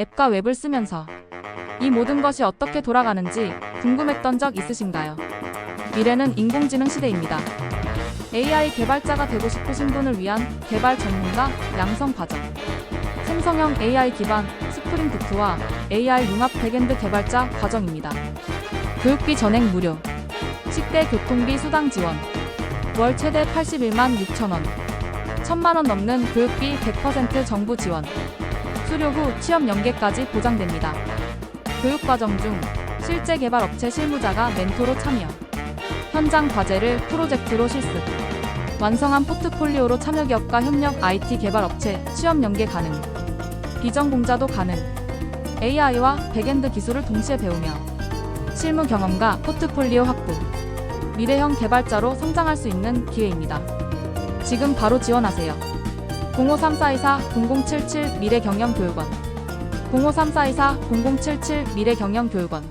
앱과 웹을 쓰면서 이 모든 것이 어떻게 돌아가는지 궁금했던 적 있으신가요? 미래는 인공지능 시대입니다. AI 개발자가 되고 싶으신 분을 위한 개발 전문가 양성 과정. 생성형 AI 기반 스프링 부트와 AI 융합 백엔드 개발자 과정입니다. 교육비 전액 무료. 식대 교통비 수당 지원. 월 최대 81만 6천 원. 1천만 원 넘는 교육비 100% 정부 지원. 수료 후 취업 연계까지 보장됩니다. 교육 과정 중 실제 개발 업체 실무자가 멘토로 참여. 현장 과제를 프로젝트로 실습. 완성한 포트폴리오로 참여 기업과 협력 IT 개발 업체 취업 연계 가능. 비전 공자도 가능. AI와 백엔드 기술을 동시에 배우며 실무 경험과 포트폴리오 확보. 미래형 개발자로 성장할 수 있는 기회입니다. 지금 바로 지원하세요. 053-424-0077 미래경영교육원. 053-424-0077 미래경영교육원